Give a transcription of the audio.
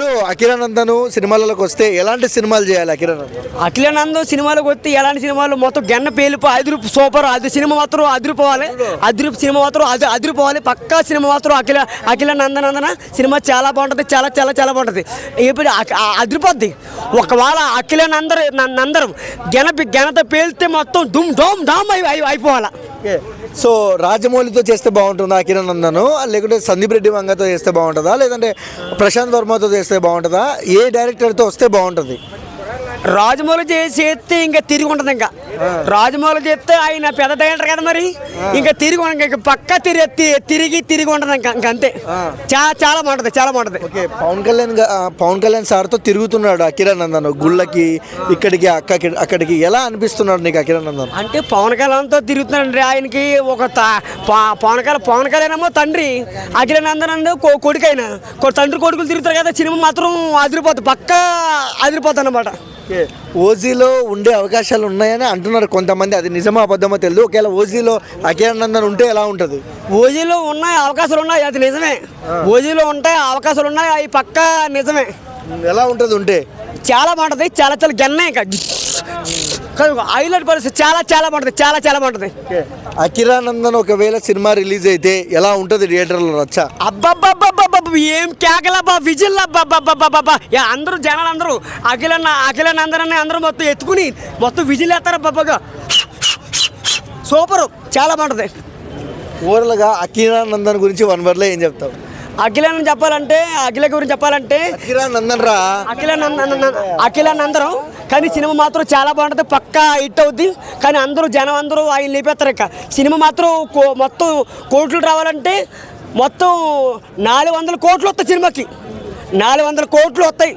ఇప్పుడు అఖిరానందను సినిమాలకు వస్తే ఎలాంటి సినిమాలు చేయాలి అఖిరానందన్ అఖిలానందం సినిమాలకు వస్తే ఎలాంటి సినిమాలు? మొత్తం గెన్న పేలిపో అదిరి సూపర్. అది సినిమా మాత్రం అదిరిపోవాలి. అదిరి సినిమా మాత్రం అది అదిరిపోవాలి. పక్కా సినిమా మాత్రం అఖిల అఖిల నందనందన సినిమా చాలా బాగుంటుంది చాలా చాలా చాలా బాగుంటుంది. ఇప్పుడు అదిరిపోద్ది. ఒకవేళ అఖిల నందరు గెన గెనత పేలితే మొత్తం డుమ్ డోమ్ డామ్ అయి అయి- అయిపోవాలి. ఓకే. సో రాజమౌళితో చేస్తే బాగుంటుందా? అన్నాను? లేకుంటే సందీప్ రెడ్డి వంగతో చేస్తే బాగుంటుందా? లేదంటే ప్రశాంత్ వర్మతో చేస్తే బాగుంటుందా? ఏ డైరెక్టర్తో వస్తే బాగుంటుంది? రాజమౌళి చేసి చేస్తే ఇంకా తిరిగి ఉంటుంది ఇంకా. రాజమౌళి చేస్తే ఆయన పెద్ద డైరెక్టర్ కదా మరి? ఇంకా తిరిగి ఉండదు ఇంకా పక్కా తిరిగి తిరిగి తిరిగి ఉంటుంది ఇంకా ఇంకా అంతే. చాలా చాలా బాగుంటుంది చాలా బాగుంటుంది. ఓకే పవన్ కళ్యాణ్ పవన్ కళ్యాణ్ సార్తో తిరుగుతున్నాడు అఖిరానందన్ గుళ్ళకి ఇక్కడికి అక్కకి అక్కడికి. ఎలా అనిపిస్తున్నాడు నీకు అఖిరానందన్ అంటే పవన్ కళ్యాణ్తో తిరుగుతున్నాడు ఆయనకి ఒక పవన్ కళ్యాణ్ పవన్ కళ్యాణ్ ఏమో తండ్రి అఖిలానందన్ కొడుకైన. కొ- తండ్రి కొడుకులు తిరుగుతారు కదా సినిమా మాత్రం అదిరిపోతుంది పక్కా అదిరిపోతుంది అనమాట ఓకే. ఓజీలో ఉండే అవకాశాలు ఉన్నాయని అంటున్నారు కొంతమంది. అది నిజమో అబద్ధమో తెలియదు ఒకవేళ ఓజీలో అఖిరానందన్ ఉంటే ఎలా ఉంటుంది? ఓజీలో ఉన్నాయి అవకాశాలు ఉన్నాయి. అది నిజమే. ఓజీలో ఉంటాయి అవకాశాలు ఉన్నాయి. అవి పక్కా నిజమే. ఎలా ఉంటుంది ఉంటే? చాలా బాగుంటుంది. చాలా చాలా గెన్న ఇంకా. హైలైట్ పరిస్థితి. చాలా చాలా బాగుంటుంది. చాలా చాలా బాగుంటుంది. అఖిరానందన్ ఒకవేళ సినిమా రిలీజ్ అయితే ఎలా ఉంటుంది థియేటర్లో రచ్చ? అబ్బబ్బబ్బబ్బబ్బబ్బ ఏం కేకలబ్బా విజిల్ అబ్బబ్బబ్బబ్బబ్బ. యా అందరూ జనాలు అందరూ అఖిలన్న అఖిలన్న అందరన్న అందరూ మొత్తం ఎత్తుకుని మొత్తం విజిల్ వేస్తారు అబ్బబ్బగా సూపర్ చాలా బాగుంటుంది. ఓవరాల్గా అఖిరానందన్ గురించి వన్ వర్లో ఏం చెప్తావు? అఖిలన్న చెప్పాలంటే అఖిల గురించి చెప్పాలంటే అఖిరానందన్ రా అఖిల అఖిల అందరం కానీ సినిమా మాత్రం చాలా బాగుంటుంది. పక్కా హిట్ అవుద్ది. కానీ అందరూ జనం అందరూ ఆయన లేపేస్తారు ఇక. సినిమా మాత్రం కో- మొత్తం కోట్లు రావాలంటే మొత్తం నాలుగు వందల కోట్లు వస్తాయి సినిమాకి. నాలుగు వందల కోట్లు వస్తాయి.